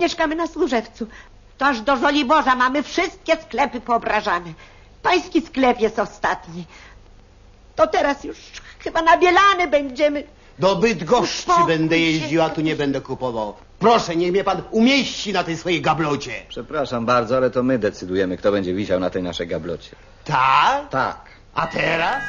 Mieszkamy na Służewcu. To aż do Żoliborza mamy wszystkie sklepy poobrażane. Pański sklep jest ostatni. To teraz już chyba na Bielany będziemy. Do Bydgoszczy Uspokój będę się. jeździł, a tu nie będę kupował. Proszę, niech mnie pan umieści na tej swojej gablocie. Przepraszam bardzo, ale to my decydujemy, kto będzie wisiał na tej naszej gablocie. Tak? Tak. A teraz?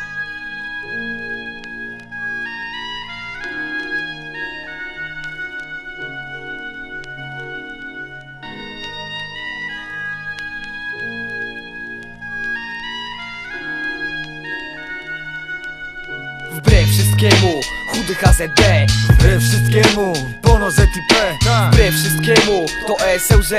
Wbrew wszystkiemu, chudy HZD Wbrew wszystkiemu, Bono ZIP Wbrew wszystkiemu, to ESLZ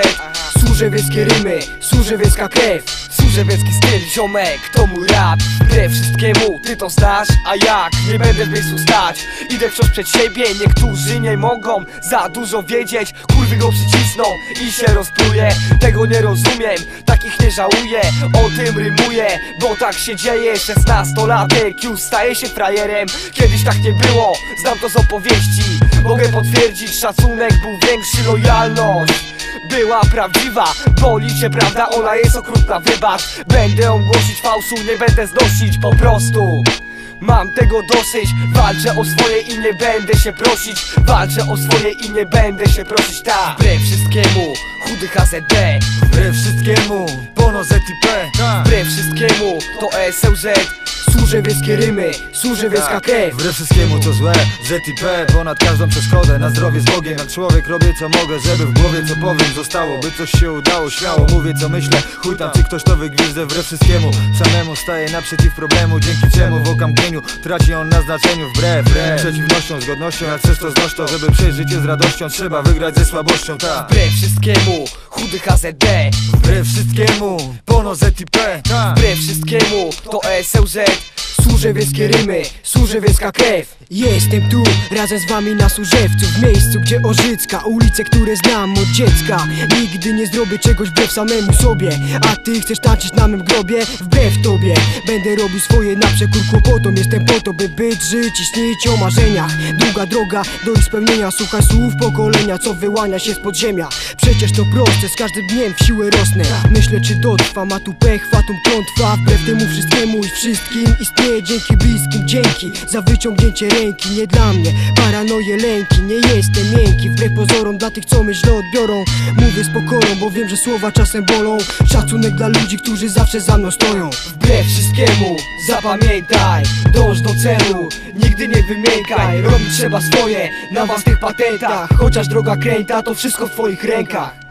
Służewieckie rymy, służewiecka krew Służewiecki styl, ziomek, to mój rap. Wbrew wszystkiemu, ty to znasz, a jak? Nie będę w miejscu stać. Idę wciąż przed siebie, niektórzy nie mogą Za dużo wiedzieć, kurwy go przycisną I się rozpluje, tego nie rozumiem Takich nie żałuję, o tym rymuję Bo tak się dzieje, szesnastolatek Już staje się frajerem. Kiedyś tak nie było, znam to z opowieści. Mogę potwierdzić, szacunek był większy, lojalność była prawdziwa. Boli cię prawda, ona jest okrutna, wybacz Będę ją głosić fałszu, nie będę znosić. Po prostu Mam tego dosyć, walczę o swoje i nie będę się prosić. Walczę o swoje i nie będę się prosić, tak Wbrew wszystkiemu, chudy HZD Wbrew wszystkiemu, Bono ZIP Wbrew wszystkiemu, to ESLZ Służewieckie rymy, służewiecka krew. Wbrew wszystkiemu co złe, ZIP Ponad każdą przeszkodę, na zdrowie z Bogiem Jak człowiek robię co mogę, żeby w głowie co powiem zostało By coś się udało, śmiało mówię co myślę Chuj tam czy ktoś to wygwizdę. Wbrew wszystkiemu Samemu staję naprzeciw problemu. Dzięki czemu w okamgnieniu traci on na znaczeniu. Wbrew, wbrew. Przeciwnością, zgodnością Jak przez to znoś to, żeby przejść życie z radością Trzeba wygrać ze słabością, tak. Wbrew wszystkiemu, chudy HZD Wbrew wszystkiemu, Bono ZIP Wbrew wszystkiemu, to ESLZ Służewieckie rymy, służewiecka krew. Jestem tu razem z wami na Służewcu W miejscu gdzie Ożycka, ulice, które znam od dziecka. Nigdy nie zrobię czegoś wbrew samemu sobie A ty chcesz tańczyć na mym grobie? Wbrew tobie. Będę robił swoje na przekór kłopotom Jestem po to, by być, żyć i śnić o marzeniach. Długa droga do ich spełnienia. Słuchaj słów pokolenia, co wyłania się z podziemia. Przecież to proste, z każdym dniem w siłę rosnę. Myślę czy dotrwam, a tu pech, fatum klątwa. Wbrew temu wszystkiemu i wszystkim istnieje dzięki bliskim Dzięki za wyciągnięcie ręki, nie dla mnie Paranoje, lęki, nie jestem miękki. Wbrew pozorom dla tych, co źle odbiorą. Mówię z pokorą, bo wiem, że słowa czasem bolą. Szacunek dla ludzi, którzy zawsze za mną stoją. Wbrew wszystkiemu, zapamiętaj Dąż do celu, nigdy nie wymiękaj Robić trzeba swoje, na własnych patentach. Chociaż droga kręta, to wszystko w twoich rękach